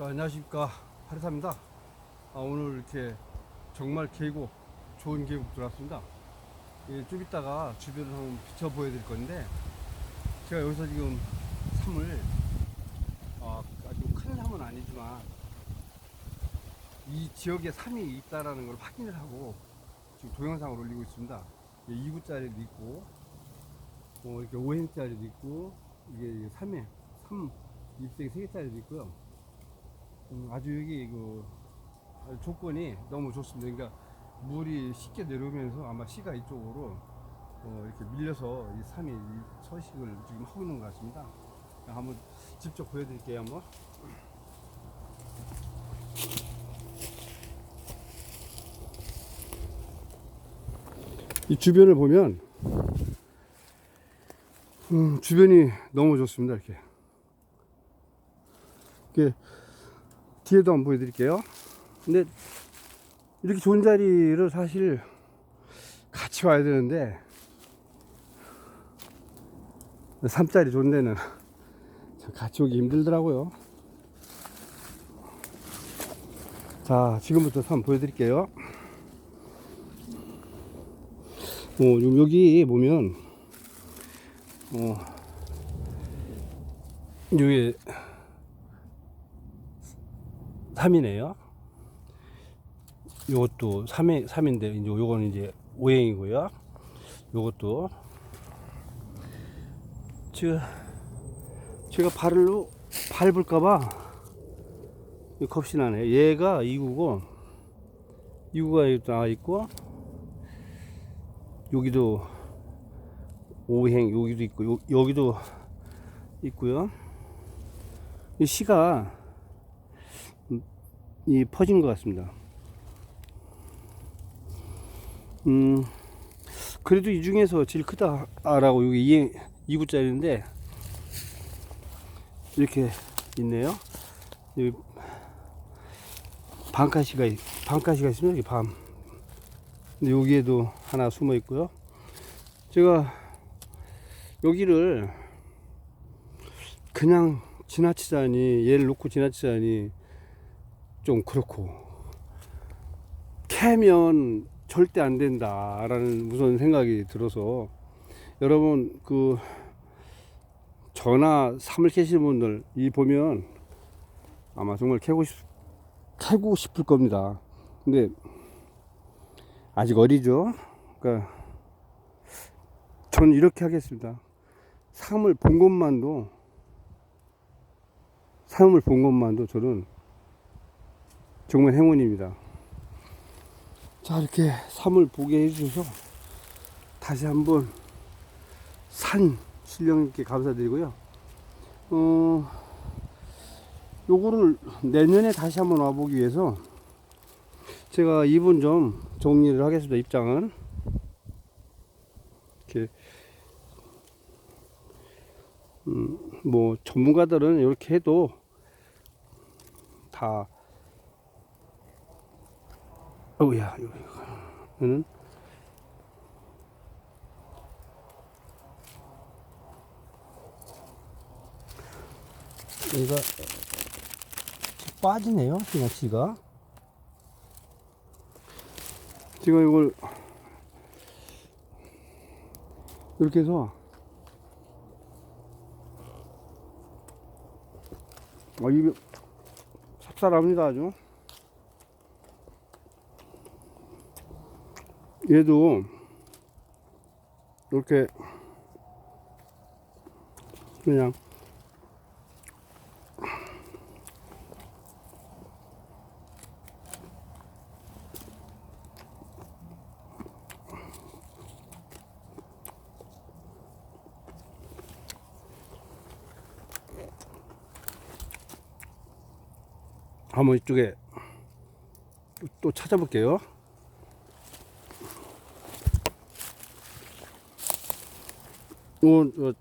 자, 안녕하십니까. 하리사입니다. 아, 오늘 이렇게 정말 계곡, 좋은 계곡 들어왔습니다. 예, 좀 이따가 주변을 한번 비춰 보여드릴 건데, 제가 여기서 지금 삼을, 아, 아주 큰 삼은 아니지만, 이 지역에 삼이 있다라는 걸 확인을 하고, 지금 동영상을 올리고 있습니다. 2구짜리도 있고, 어, 이렇게 5행짜리도 있고, 이게 3회, 3, 입생이 3개짜리도 있고요. 음, 아주 여기 그 조건이 너무 좋습니다. 그러니까 물이 쉽게 내려오면서 아마 시가 이쪽으로 어, 이렇게 밀려서 이 산이 이 서식을 지금 하고 있는 것 같습니다. 한번 직접 보여드릴게요. 한번. 이 주변을 보면 음, 주변이 너무 좋습니다. 이렇게. 이렇게 뒤에도 한번 보여드릴게요. 근데 이렇게 좋은 자리를 사실 같이 와야 되는데 3짜리 좋은 데는 참 같이 오기 힘들더라고요. 자, 지금부터 한번 보여드릴게요. 어, 요- 여기 보면, 어, 여기 3이네요. 요것도 3회, 3인데, 이제 요거는 이제 5행이고요. 요것도. 제가, 제가 발로 밟을까봐 나네요. 얘가 2구고, 2구가 여기 나와 있고, 여기도 5행, 여기도 있고, 요, 여기도 있고요. 이 시가 이 퍼진 것 같습니다. 음, 그래도 이 중에서 제일 크다라고 여기 2, 2구짜리인데 이렇게 있네요. 여기 반가시가 있- 반가시가 있으면 여기 밤. 근데 여기에도 하나 숨어 있고요. 제가 여기를 그냥 지나치자니 얘를 놓고 지나치자니 좀 그렇고 캐면 절대 안 된다라는 무서운 생각이 들어서 여러분 그 전화 삼을 캐시는 분들 이 보면 아마 정말 캐고 싶 캐고 싶을 겁니다. 근데 아직 어리죠. 그러니까 저는 이렇게 하겠습니다. 삼을 본 것만도 삼을 본 것만도 저는 정말 행운입니다. 자, 이렇게 삶을 보게 해주셔서 다시 한번 산 신령님께 감사드리고요. 어, 요거를 내년에 다시 한번 와보기 위해서 제가 이분 좀 정리를 하겠습니다. 입장은. 이렇게, 음, 뭐, 전문가들은 이렇게 해도 다 어우야, 이거, 이거는 얘가 빠지네요, 지나치가. 지금 이걸 이렇게 해서 아 이게 삽살합니다 아주. 얘도 이렇게 그냥 한번 이쪽에 또- 또 찾아볼게요. 어,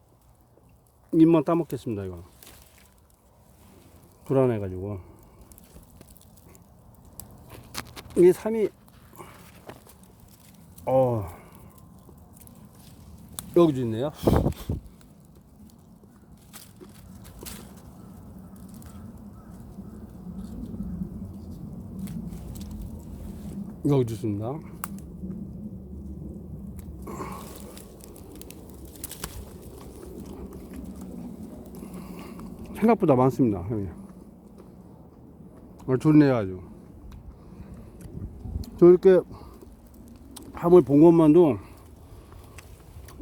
입만 따먹겠습니다, 이거. 불안해가지고. 이게 삼이, 어, 여기도 있네요. 여기도 있습니다. 생각보다 많습니다, 좋네요, 아주. 저 이렇게 함을 본 것만도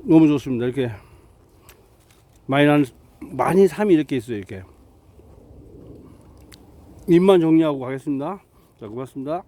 너무 좋습니다. 이렇게 난, 많이 삶이 이렇게 있어요, 이렇게. 입만 정리하고 가겠습니다. 자, 고맙습니다.